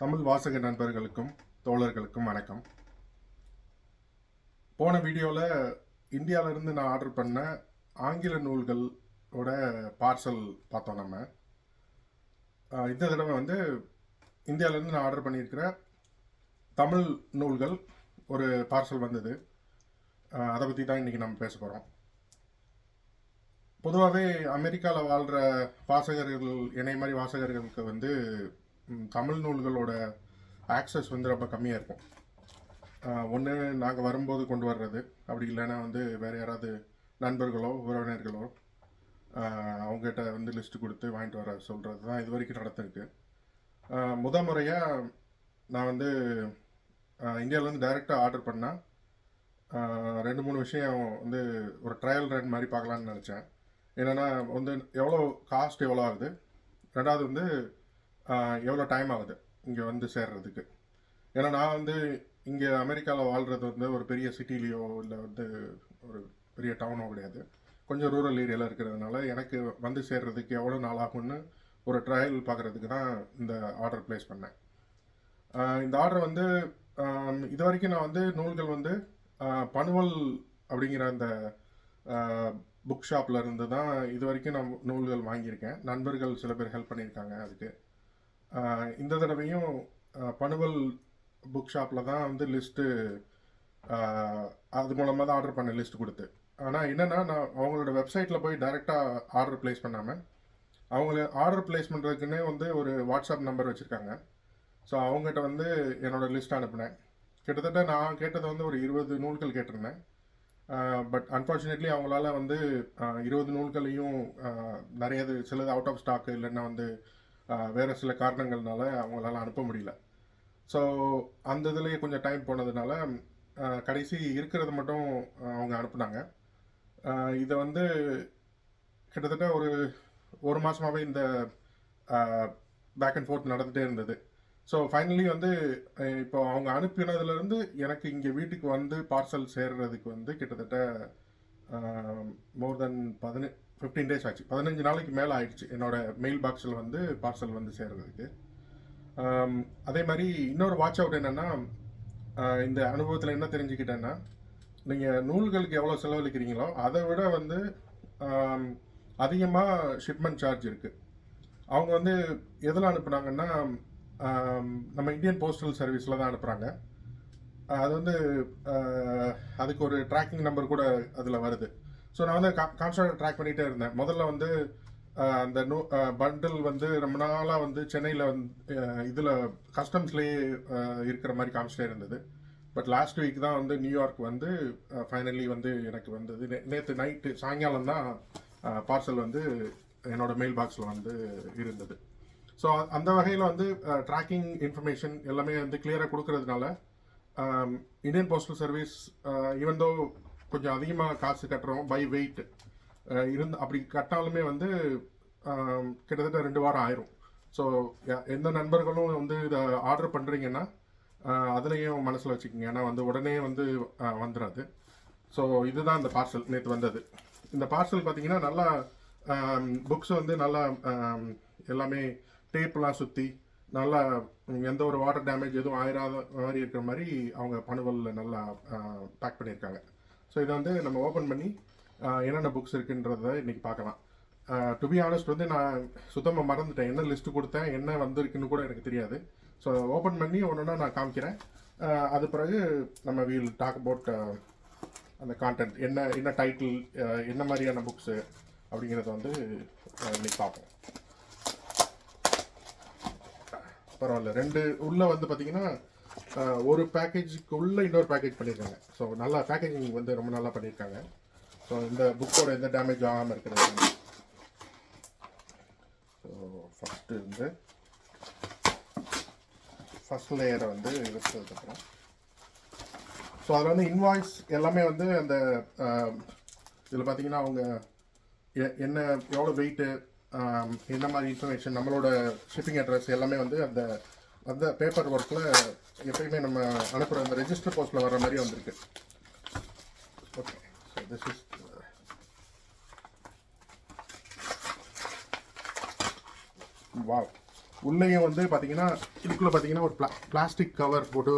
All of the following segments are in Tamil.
தமிழ் வாசக நண்பர்களுக்கும் தோழர்களுக்கும் வணக்கம். போன வீடியோவில் இந்தியாவிலேருந்து நான் ஆர்டர் பண்ண ஆங்கில நூல்களோட பார்சல் பார்த்தோம் நம்ம. இந்த தடவை வந்து இந்தியாவிலேருந்து நான் ஆர்டர் பண்ணியிருக்கிற தமிழ் நூல்கள் ஒரு பார்சல் வந்தது. அதை பற்றி தான் இன்றைக்கி நம்ம பேச போகிறோம் பொதுவாகவே அமெரிக்காவில் வாழ்கிற வாசகர்கள் என்னை மாதிரி வாசகர்களுக்கு வந்து தமிழ் நூல்களோட ஆக்சஸ் வந்து ரொம்ப கம்மியாக இருக்கும். ஒன்று நாங்கள் வரும்போது கொண்டு வர்றது. அப்படி இல்லைன்னா வந்து வேறு யாராவது நண்பர்களோ உறவினர்களோ அவங்ககிட்ட வந்து லிஸ்ட் கொடுத்து வாங்கிட்டு வர சொல்கிறது தான் இது வரைக்கும் நடந்திருக்கு. முத முறையாக நான் வந்து இந்தியாவிலேருந்து டைரெக்டாக ஆர்டர் பண்ணால் ரெண்டு மூணு விஷயம் வந்து ஒரு ட்ரையல் ரன் மாதிரி பார்க்கலான்னு நினச்சேன். என்னென்னா வந்து எவ்வளோ காஸ்ட் எவ்வளோ ஆகுது? ரெண்டாவது வந்து எவ்வளோ டைம் ஆகுது இங்கே வந்து சேர்றதுக்கு? ஏன்னா நான் வந்து இங்கே அமெரிக்காவில் வாழ்கிறது வந்து ஒரு பெரிய சிட்டிலேயோ இல்லை வந்து ஒரு பெரிய டவுனோ கிடையாது. கொஞ்சம் ரூரல் ஏரியாவில் இருக்கிறதுனால எனக்கு வந்து சேர்றதுக்கு எவ்வளோ நாள் ஆகும்னு ஒரு ட்ரையல் பார்க்குறதுக்கு தான் இந்த ஆர்டர் ப்ளேஸ் பண்ணேன். இந்த ஆர்டர் வந்து இது வரைக்கும் நான் வந்து நூல்கள் வந்து பனுவல் அப்படிங்கிற அந்த புக் ஷாப்பில் இருந்து தான் இது வரைக்கும் நான் நூல்கள் வாங்கியிருக்கேன். நண்பர்கள் சில பேர் ஹெல்ப் பண்ணியிருக்காங்க அதுக்கு. இந்த தடவையும் பனுவல் புக் ஷாப்பில் தான் வந்து லிஸ்ட்டு அது மூலமாக தான் ஆர்டர் பண்ண லிஸ்ட் கொடுத்து ஆனால் என்னென்னா நான் அவங்களோட வெப்சைட்டில் போய் டைரெக்டாக ஆர்டர் ப்ளேஸ் பண்ணாமல் அவங்கள ஆர்டர் ப்ளேஸ் பண்ணுறதுக்குன்னே வந்து ஒரு வாட்ஸ்அப் நம்பர் வச்சுருக்காங்க. ஸோ அவங்ககிட்ட வந்து என்னோடய லிஸ்ட் அனுப்பினேன். கிட்டத்தட்ட நான் கேட்டது வந்து ஒரு இருபது நூல்கள் கேட்டிருந்தேன். பட் அன்ஃபார்ச்சுனேட்லி அவங்களால வந்து இருபது நூல்களையும் நிறைய இது சிலது அவுட் ஆஃப் ஸ்டாக்கு இல்லைன்னா வந்து வேறு சில காரணங்கள்னால அவங்களால அனுப்ப முடியல. ஸோ அந்த இதுலேயே கொஞ்சம் டைம் போனதுனால கடைசி இருக்கிறது மட்டும் அவங்க அனுப்புனாங்க. இதை வந்து கிட்டத்தட்ட ஒரு ஒரு மாதமாகவே இந்த பேக் அண்ட் ஃபோர்த் நடந்துகிட்டே இருந்தது. ஸோ ஃபைனலி வந்து இப்போ அவங்க அனுப்பினதுலேருந்து எனக்கு இங்கே வீட்டுக்கு வந்து பார்சல் சேர்றதுக்கு வந்து கிட்டத்தட்ட மோர் தென் பதினெட்டு ஃபிஃப்டீன் டேஸ் ஆச்சு. பதினஞ்சு நாளைக்கு மேலே ஆயிடுச்சு. என்னோட மெயில் பாக்ஸில் வந்து பார்சல் வந்து சேர்கிறதுக்கு அதே மாதிரி இன்னொரு வாட்ச் அவுட் என்னென்னா இந்த அனுபவத்தில் என்ன தெரிஞ்சுக்கிட்டேன்னா நீங்கள் நூல்களுக்கு எவ்வளோ செலவழிக்கிறீங்களோ அதை விட வந்து அதிகமாக ஷிப்மெண்ட் சார்ஜ் இருக்குது அவங்க வந்து எதில் அனுப்புனாங்கன்னா நம்ம இந்தியன் போஸ்டல் சர்வீஸில் தான் அனுப்புகிறாங்க அது வந்து அதுக்கு ஒரு ட்ராக்கிங் நம்பர் கூட அதில் வருது. ஸோ நான் வந்து கான்ஸ்டன்ட் ட்ராக் பண்ணிகிட்டே இருந்தேன். முதல்ல வந்து அந்த நூ பண்டில் வந்து ரொம்ப நாளாக வந்து சென்னையில் வந்து இதில் கஸ்டம்ஸ்லேயே இருக்கிற மாதிரி காமிச்சிட்டே இருந்தது. பட் லாஸ்ட் வீக் தான் வந்து நியூயார்க் வந்து ஃபைனலி வந்து எனக்கு வந்தது. நேற்று நைட்டு சாயங்காலம் தான் பார்சல் வந்து என்னோட மெயில் பாக்ஸில் வந்து இருந்தது. ஸோ அந்த வகையில் வந்து ட்ராக்கிங் இன்ஃபர்மேஷன் எல்லாமே வந்து கிளியராக கொடுக்கறதுனால Indian postal service even though கொஞ்சம் அதிகமாக காசு கட்டுறோம் பை வெயிட் இருந்து அப்படி கட்டாலுமே வந்து கிட்டத்தட்ட ரெண்டு வாரம் ஆயிரும். ஸோ எந்த நண்பர்களும் வந்து இதை ஆர்டர் பண்ணுறீங்கன்னா அதுலேயும் மனசில் வச்சுக்கோங்க. ஏன்னா வந்து உடனே வந்து வந்துடாது ஸோ இதுதான் இந்த பார்சல் நேற்று வந்தது. இந்த பார்சல் பார்த்தீங்கன்னா நல்லா புக்ஸ் வந்து நல்லா எல்லாமே டேப்லாம் சுற்றி நல்லா எந்த ஒரு வாட்டர் டேமேஜ் எதுவும் ஆயிராத மாதிரி இருக்கிற மாதிரி அவங்க பணுவலில் நல்லா பேக் பண்ணியிருக்காங்க. ஸோ இதை வந்து நம்ம ஓப்பன் பண்ணி என்னென்ன புக்ஸ் இருக்குன்றத இன்றைக்கி பார்க்கலாம். டு பி ஆனஸ்ட் வந்து நான் சுத்தமாக மறந்துட்டேன். என்ன லிஸ்ட் கொடுத்தேன் என்ன வந்திருக்குன்னு கூட எனக்கு தெரியாது. ஸோ ஓப்பன் பண்ணி ஒன்றுனா நான் காமிக்கிறேன். அது பிறகு நம்ம வீல் டாக் அபவுட் அந்த கான்டென்ட் என்ன என்ன டைட்டில் என்ன மாதிரியான புக்ஸு அப்படிங்கிறத வந்து இன்னைக்கு பார்ப்போம். பரவாயில்ல. ரெண்டு உள்ளே வந்து பார்த்திங்கன்னா ஒரு பேக்கேஜுக்கு உள்ள இன்னொரு பேக்கேஜ் பண்ணியிருக்காங்க. ஸோ நல்லா பேக்கேஜிங் வந்து ரொம்ப நல்லா பண்ணியிருக்காங்க. ஸோ இந்த புக்கோட எந்த டேமேஜ் ஆகாமல் இருக்கிறது? ஸோ ஃபஸ்ட்டு வந்து ஃபஸ்ட் லேயரை வந்து எடுத்ததுக்கப்புறம் ஸோ அதில் வந்து இன்வாய்ஸ் எல்லாமே வந்து அந்த இதில் பார்த்தீங்கன்னா அவங்க எ- என்ன எவ்வளோ வெயிட்டு என்ன மாதிரி இன்ஃபர்மேஷன் நம்மளோட ஷிப்பிங் அட்ரஸ் எல்லாமே வந்து அந்த அந்த பேப்பர் ஒர்க்கில் எப்பயுமே நம்ம அனுப்புகிற அந்த ரெஜிஸ்டர் போஸ்ட்டில் வர மாதிரி வந்திருக்கு. ஓகே ஸோ திஸ் இஸ் வா உள்ளேயும் வந்து பார்த்தீங்கன்னா இதுக்குள்ளே பார்த்தீங்கன்னா ஒரு பிளா பிளாஸ்டிக் கவர் போட்டு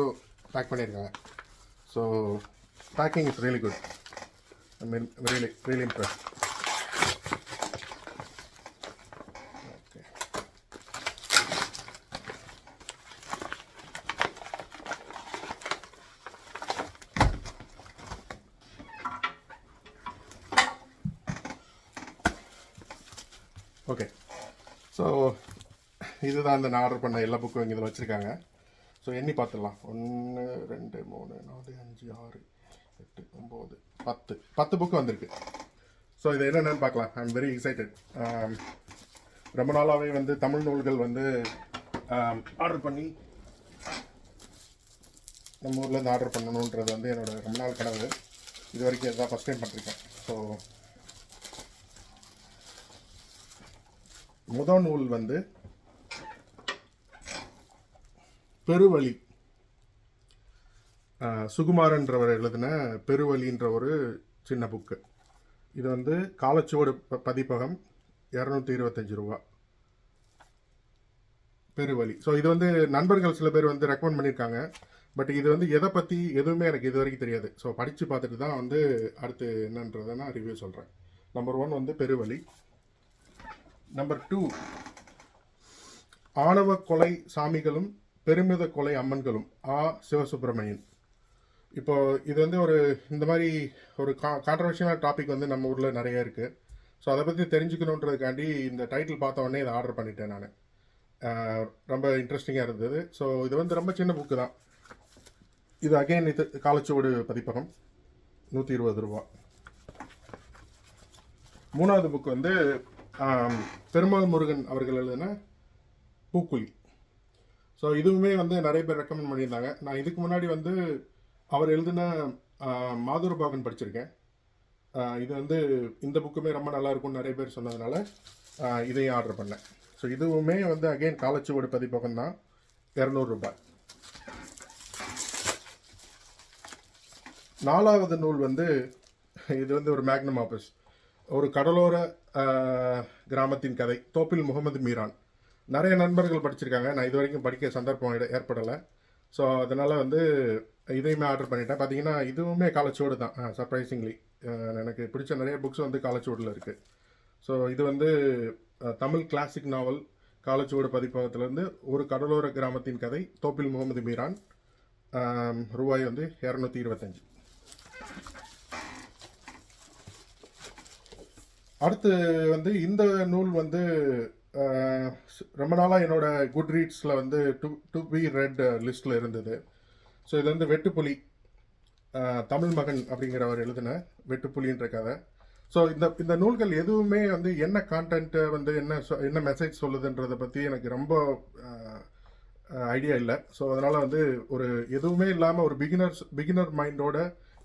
பேக் பண்ணியிருக்காங்க so packing is really good I mean really really impress okay okay so இதுதான் இந்த நான் ஆர்டர் பண்ண எல்லா புக்கும் இங்கே இதில் வச்சுருக்காங்க. ஸோ எண்ணி பார்த்துடலாம். ஒன்று ரெண்டு மூணு நாலு அஞ்சு ஆறு எட்டு ஒம்பது பத்து. பத்து புக்கு வந்திருக்கு. ஸோ இது என்னென்னு பார்க்கலாம். ஐ எம் வெரி எக்ஸைட்டட் ரொம்ப நாளாகவே வந்து தமிழ் நூல்கள் வந்து um, ஆர்டர் பண்ணி நம்ம ஊர்லேருந்து ஆர்டர் பண்ணணுன்றது வந்து என்னோட ரொம்ப நாள் கனவு. இது வரைக்கும் இதுதான் ஃபஸ்ட் டைம் பண்ணிருக்கேன். ஸோ முதல் நூல் வந்து பெருவழி. சுகுமாரன்றவர் எழுதின பெருவழின்ற ஒரு சின்ன புக்கு இது வந்து காலச்சுவடு ப- பதிப்பகம் இரநூத்தி இருபத்தஞ்சி ரூபா. பெருவழி. ஸோ இது வந்து நண்பர்கள் சில பேர் வந்து ரெக்கமெண்ட் பண்ணியிருக்காங்க பட் இது வந்து எதை பற்றி எதுவுமே எனக்கு இது வரைக்கும் தெரியாது. ஸோ படித்து பார்த்துட்டு தான் வந்து அடுத்து என்னன்றதை நான் ரிவ்யூ சொல்கிறேன் நம்பர் ஒன் வந்து பெருவழி. நம்பர் டூ ஆணவ கொலை சாமிகளும் பெருமித கொலை அம்மன்களும் ஆ. சிவசுப்பிரமணியன். இப்போ இது வந்து ஒரு இந்த மாதிரி ஒரு கா கான்ட்ரவர்ஷியலான டாபிக் வந்து நம்ம ஊரில் நிறைய இருக்குது ஸோ அதை பற்றி தெரிஞ்சுக்கணுன்றதுக்காண்டி இந்த டைட்டில் பார்த்த உடனே இதை ஆர்டர் பண்ணிட்டேன் நான். ரொம்ப இன்ட்ரெஸ்டிங்காக இருந்தது. ஸோ இது வந்து ரொம்ப சின்ன புக்கு தான். இது அகைன் இது காலச்சுவடு பதிப்பகம். நூற்றி இருபது ரூபா. மூணாவது புக் வந்து பெருமாள் முருகன் அவர்கள் எழுதின பூக்குழி. ஸோ இதுவுமே வந்து நிறைய பேர் ரெக்கமெண்ட் பண்ணியிருந்தாங்க. நான் இதுக்கு முன்னாடி வந்து அவர் எழுதின மாதுரபாகன் படிச்சிருக்கேன். இது வந்து இந்த புக்குமே ரொம்ப நல்லா இருக்கும்னு நிறைய பேர் சொன்னதுனால இதையும் ஆர்டர் பண்ணேன். ஸோ இதுவுமே வந்து அகைன் காலச்சுவடு பதிப்பகம் தான். இரநூறுபாய் நாலாவது நூல் வந்து இது வந்து ஒரு மேக்னம் ஆபீஸ் ஒரு கடலோர கிராமத்தின் கதை. தோப்பில் முகமது மீரான். நிறைய நண்பர்கள் படிச்சிருக்காங்க. நான் இது வரைக்கும் படிக்க சந்தர்ப்பம் ஏற்படலை. ஸோ அதனால் வந்து இதையுமே ஆர்டர் பண்ணிட்டேன். பார்த்தீங்கன்னா இதுவுமே காலச்சோடு தான். சர்ப்ரைசிங்லி எனக்கு பிடிச்ச நிறைய புக்ஸ் வந்து காலச்சோடில் இருக்குது ஸோ இது வந்து தமிழ் கிளாசிக் நாவல் காலச்சுவடு பதிப்பகத்திலேருந்து ஒரு கடலோர கிராமத்தின் கதை தோப்பில் முகமது மீரான். ரூபாய் வந்து இரநூத்தி இருபத்தஞ்சி. அடுத்து வந்து இந்த நூல் வந்து ரொம்ப நாளாக என்னோட குட் ரீட்ஸில் வந்து டு டு பி ரெட் லிஸ்ட்டில் இருந்தது. ஸோ இது வந்து வெட்டுப்புலி தமிழ் மகன் அப்படிங்கிறவர் எழுதின வெட்டுப்புலின்ற கதை. ஸோ இந்த இந்த நூல்கள் எதுவுமே வந்து என்ன கான்டென்ட்டை வந்து என்ன சொ- என்ன மெசேஜ் சொல்லுதுன்றதை பற்றி எனக்கு ரொம்ப ஐடியா இல்லை. ஸோ அதனால் வந்து ஒரு எதுவுமே இல்லாமல் ஒரு பிகினர்ஸ் பிகினர் மைண்டோட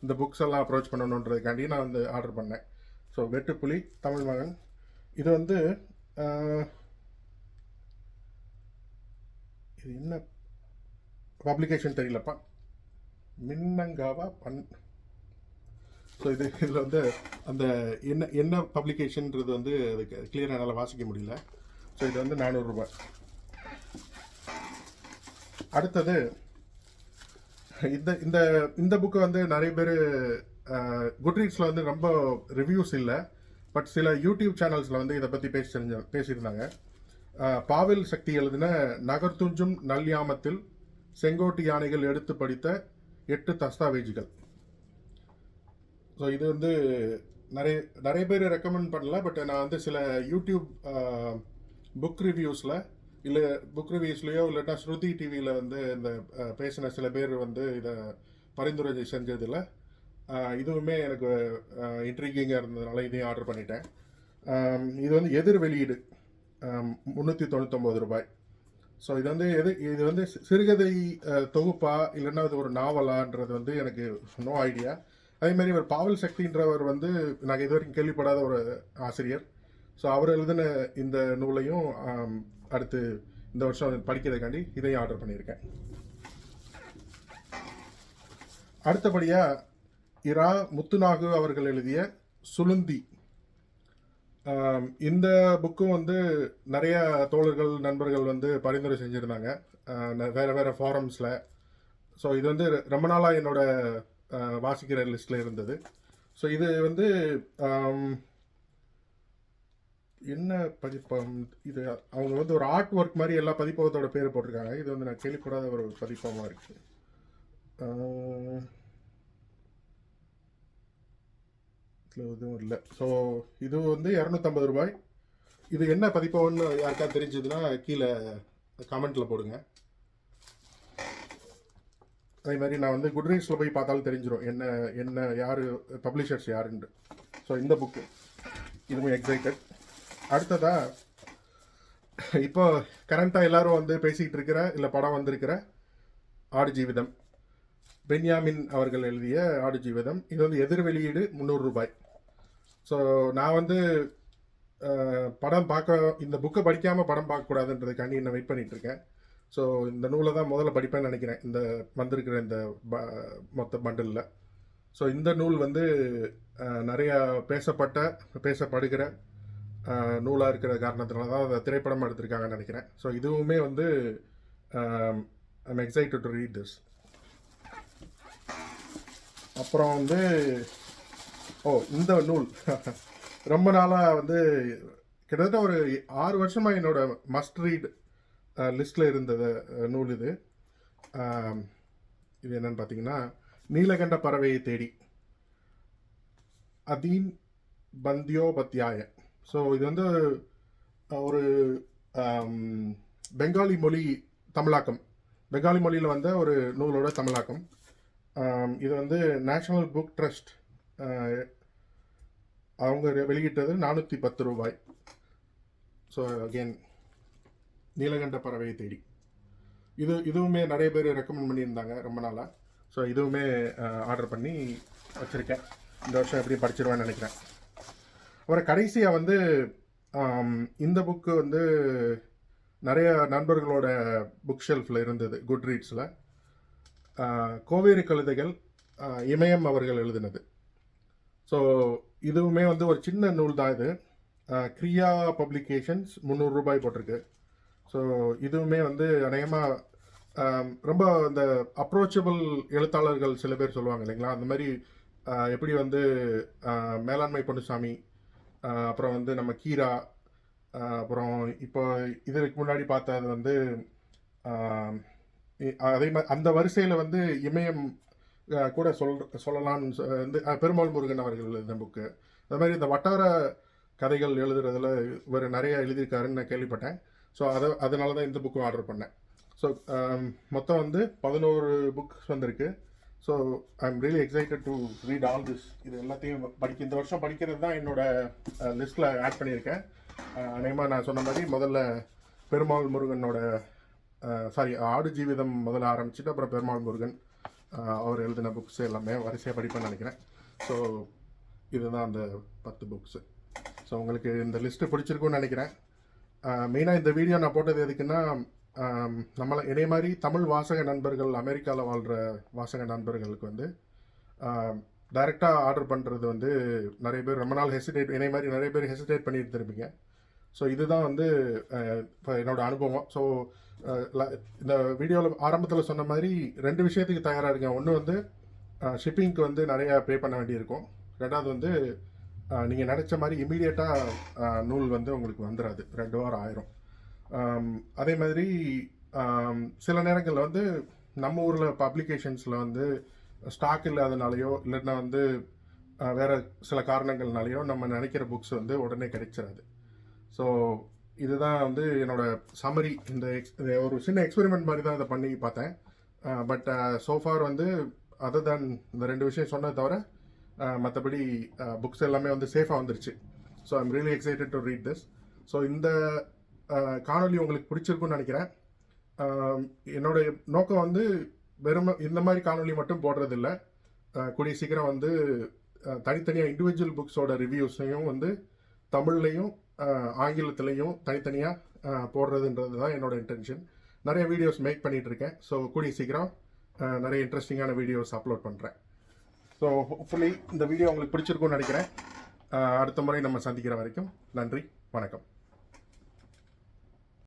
இந்த புக்ஸ் எல்லாம் அப்ரோச் பண்ணணுன்றதுக்காண்டி நான் வந்து ஆர்டர் பண்ணேன். ஸோ வெட்டுப்புலி தமிழ் மகன். இது வந்து இது என்ன? பப்ளிகேஷன் தெரியலப்பா. மின்னங்காவா? பன் ஸோ இது இதில் வந்து அந்த என்ன என்ன பப்ளிகேஷன்ன்றது வந்து அதுக்கு கிளியராக என்னால் வாசிக்க முடியல. ஸோ இது வந்து நானூறுரூபா. அடுத்தது இந்த இந்த இந்த புக்கு வந்து நிறைய பேர் குட்ரீட்ஸில் வந்து ரொம்ப ரிவ்யூஸ் இல்லை. பட் சில யூடியூப் சேனல்ஸில் வந்து இதை பற்றி பேசி தெரிஞ்ச பேசியிருந்தாங்க. பாவில் சக்தி எழுதின நகர்த்துஞ்சும் நல்யாமத்தில் செங்கோட்டு யானைகள் எடுத்து படித்த எட்டு தஸ்தாவேஜுகள் ஸோ இது வந்து நிறைய நிறைய பேர் ரெக்கமெண்ட் பண்ணல பட் நான் வந்து சில யூடியூப் புக் ரிவ்யூஸில் இல்லை புக் ரிவ்யூஸ்லேயோ இல்லாட்டா ஸ்ருதி டிவியில் வந்து இந்த பேசின சில பேர் வந்து இதை பரிந்துரை செஞ்சதில் இதுவுமே எனக்கு இன்ட்ரிகிங்காக இருந்ததுனால இதையும் ஆர்டர் பண்ணிட்டேன். இது வந்து எதிர் வெளியீடு. முந்நூற்றி தொண்ணூத்தொம்பது ரூபாய். ஸோ இது வந்து எது இது வந்து சிறுகதை தொகுப்பா இல்லைன்னா அது ஒரு நாவலான்றது வந்து எனக்கு நோ ஐடியா அதேமாதிரி இவர் ஒரு பாவல் சக்தின்றவர் வந்து நான் இது வரைக்கும் கேள்விப்படாத ஒரு ஆசிரியர். ஸோ அவர் எழுதின இந்த நூலையும் அடுத்து இந்த வருஷம் படிக்கிறதுக்காண்டி இதையும் ஆர்டர் பண்ணியிருக்கேன். அடுத்தபடியாக இரா முத்துநாகு அவர்கள் எழுதிய சுளுந்தி. இந்த புக்கும் வந்து நிறைய தோழர்கள் நண்பர்கள் வந்து பரிந்துரை செஞ்சுருந்தாங்க. வேறு வேறு ஃபாரம்ஸில் ஸோ இது வந்து ரொம்ப நாளாக என்னோட வாசிக்கிற லிஸ்ட்டில் இருந்தது. ஸோ இது வந்து என்ன பதிப்பம்? இது அவங்க வந்து ஒரு ஆர்ட் ஒர்க் மாதிரி எல்லா பதிப்பகத்தோட பேர் போட்டிருக்காங்க. இது வந்து நான் கேள்விப்படாத ஒரு பதிப்பமாக இருக்குது ஆஹ், எதுவும் இல்லை. ஸோ இது வந்து இரநூத்தம்பது ரூபாய். இது என்ன பதிப்போன்னு யாருக்கா தெரிஞ்சதுன்னா கீழே கமெண்ட்டில் போடுங்க. அதே மாதிரி நான் வந்து குட்ரீட்ஸில் போய் பார்த்தாலும் தெரிஞ்சிடும் என்ன என்ன யார் பப்ளிஷர்ஸ் யாருன்ட்டு. ஸோ இந்த புக்கு இதுவும் எக்ஸைட்டட் அடுத்ததா இப்போ கரண்ட்டாக எல்லோரும் வந்து பேசிக்கிட்டு இருக்கிற இல்லை படம் வந்திருக்கிற ஆடு ஜீவிதம் பென்யாமின் அவர்கள் எழுதிய ஆடு ஜீவிதம் இது வந்து எதிர் வெளியீடு முந்நூறு ரூபாய். ஸோ நான் வந்து படம் பார்க்க இந்த புக்கை படிக்காமல் படம் பார்க்கக்கூடாதுன்றதுக்காண்டி நான் வெயிட் பண்ணிகிட்டு இருக்கேன். ஸோ இந்த நூலை தான் முதல்ல படிப்பேன்னு நினைக்கிறேன். இந்த வந்திருக்கிற இந்த ப- மொத்த பண்டலில். ஸோ இந்த நூல் வந்து நிறையா பேசப்பட்ட பேசப்படுகிற நூலாக இருக்கிற காரணத்தினால தான் அதை திரைப்படமாக எடுத்திருக்காங்கன்னு நினைக்கிறேன். ஸோ இதுவுமே வந்து I'm excited to read this அப்புறம் வந்து ஓ இந்த நூல். ரொம்ப நாளாக வந்து கிட்டத்தட்ட ஒரு ஆறு வருஷமாக என்னோட மஸ்ட் ரீட் லிஸ்ட்டில் இருந்த நூல் இது. இது என்னன்னு பார்த்தீங்கன்னா நீலகண்ட பறவையை தேடி. அதீன் பந்தியோபத்தியாய ஸோ இது வந்து ஒரு பெங்காலி மொழி தமிழாக்கம். பெங்காலி மொழியில் வந்த ஒரு நூலோட தமிழாக்கம். இது வந்து நேஷனல் புக் ட்ரஸ்ட் அவங்க வெளியிட்டது நானூற்றி பத்து ரூபாய். ஸோ அகெயின் நீலகண்ட பறவையை தேடி. இது இதுவுமே நிறைய பேர் ரெக்கமெண்ட் பண்ணியிருந்தாங்க ரொம்ப நாளாக ஸோ இதுவுமே ஆர்டர் பண்ணி வச்சுருக்கேன். இந்த வருஷம் எப்படி படிச்சிருவேன்னு நினைக்கிறேன். அப்புறம் கடைசியாக வந்து இந்த புக்கு வந்து நிறைய நண்பர்களோட புக் ஷெல்ஃபில் இருந்தது குட் ரீட்ஸில் கோவேரி கழுதைகள் இமயம் அவர்கள் எழுதினது. ஸோ இதுவுமே வந்து ஒரு சின்ன நூல் தான் இது. கிரியா பப்ளிகேஷன்ஸ் முந்நூறு ரூபாய் போட்டிருக்கு. ஸோ இதுவுமே வந்து அநேகமாக ரொம்ப அந்த அப்ரோச்சபிள் எழுத்தாளர்கள் சில பேர் சொல்லுவாங்க இல்லைங்களா? அந்த மாதிரி எப்படி வந்து மேலாண்மை பொன்னுசாமி அப்புறம் வந்து நம்ம கீரா அப்புறம் இப்போ இதற்கு முன்னாடி பார்த்தது வந்து அதே மாதிரி அந்த வரிசையில் வந்து இமயம் கூட சொல் சொல்லலாம்னு சொ- வந்து பெருமாள் முருகன் அவர்கள் எழுதின புக்கு அது மாதிரி இந்த வட்டார கதைகள் எழுதுறதுல இவர் நிறைய எழுதியிருக்காருன்னு நான் கேள்விப்பட்டேன். ஸோ அதை அதனால தான் இந்த புக்கும் ஆர்டர் பண்ணேன். ஸோ மொத்தம் வந்து பதினோரு புக்ஸ் வந்திருக்கு. So I am really excited to read all this இது எல்லாத்தையும் படிக்க இந்த வருஷம் படிக்கிறது தான் என்னோட லிஸ்ட்டில் ஆட் பண்ணியிருக்கேன். அநேகமாக நான் சொன்ன மாதிரி முதல்ல பெருமாள் முருகனோட சாரி ஆடு ஜீவிதம் முதல்ல ஆரம்பிச்சுட்டு அப்புறம் பெருமாள் முருகன். அவர் எழுதின புக்ஸ் எல்லாமே வரிசையாக படிப்பேன்னு நினைக்கிறேன். ஸோ இதுதான் அந்த பத்து புக்ஸு ஸோ உங்களுக்கு இந்த லிஸ்ட்டு பிடிச்சிருக்குன்னு நினைக்கிறேன். மெயினாக இந்த வீடியோ நான் போட்டது எதுக்குன்னா நம்மளை இதே மாதிரி தமிழ் வாசக நண்பர்கள் அமெரிக்காவில் வாழ்கிற வாசக நண்பர்களுக்கு வந்து டைரெக்டாக ஆர்டர் பண்ணுறது வந்து நிறைய பேர் ரொம்ப நாள் ஹெசிடேட் இதே மாதிரி நிறைய பேர் ஹெசிடேட் பண்ணிட்டு இருப்பீங்க ஸோ இதுதான் வந்து இப்போ என்னோட அனுபவம். ஸோ இந்த வீடியோவில் ஆரம்பத்தில் சொன்ன மாதிரி ரெண்டு விஷயத்துக்கு தயாராக இருக்கேன். ஒன்று வந்து ஷிப்பிங்க்கு வந்து நிறையா பே பண்ண வேண்டியிருக்கும். ரெண்டாவது வந்து நீங்கள் நினச்ச மாதிரி இமீடியட்டாக நூல் வந்து உங்களுக்கு வந்துடாது ரெண்டு வாரம் ஆயிரும். அதே மாதிரி சில நேரங்களில் வந்து நம்ம ஊரில் பப்ளிகேஷன்ஸில் வந்து ஸ்டாக் இல்லாதனாலையோ இல்லைன்னா வந்து வேறு சில காரணங்கள்னாலேயோ நம்ம நினைக்கிற புக்ஸ் வந்து உடனே கிடைச்சிடாது ஸோ இதுதான் வந்து என்னோட சம்மரி இந்த எக்ஸ் ஒரு சின்ன எக்ஸ்பெரிமெண்ட் மாதிரி தான் இதை பண்ணி பார்த்தேன். பட் சோஃபார் வந்து அதர் than இந்த ரெண்டு விஷயம் சொன்னதை தவிர மற்றபடி புக்ஸ் எல்லாமே வந்து சேஃபாக வந்துருச்சு. So I'm really excited to read this so இந்த காணொலி காணொளி உங்களுக்கு பிடிச்சிருக்குன்னு நினைக்கிறேன். என்னுடைய நோக்கம் வந்து வெறும் இந்த மாதிரி காணொலி மட்டும் போடுறதில்ல. கூடிய சீக்கிரம் வந்து தனித்தனியாக இண்டிவிஜுவல் புக்ஸோட ரிவ்யூஸையும் வந்து தமிழ்லையும் ஆங்கிலத்திலையும் தனித்தனியாக போடுறதுன்றது தான் என்னோட இன்டென்ஷன் நிறைய வீடியோஸ் மேக் பண்ணிகிட்ருக்கேன் இருக்கேன் ஸோ கூடிய சீக்கிரம் நிறைய இன்ட்ரெஸ்டிங்கான வீடியோஸ் அப்லோட் பண்ணுறேன் ஸோ ஹோப்ஃபுல்லி இந்த வீடியோ உங்களுக்கு பிடிச்சிருக்கும்னு நினைக்கிறேன். அடுத்த முறை நம்ம சந்திக்கிற வரைக்கும் நன்றி வணக்கம்.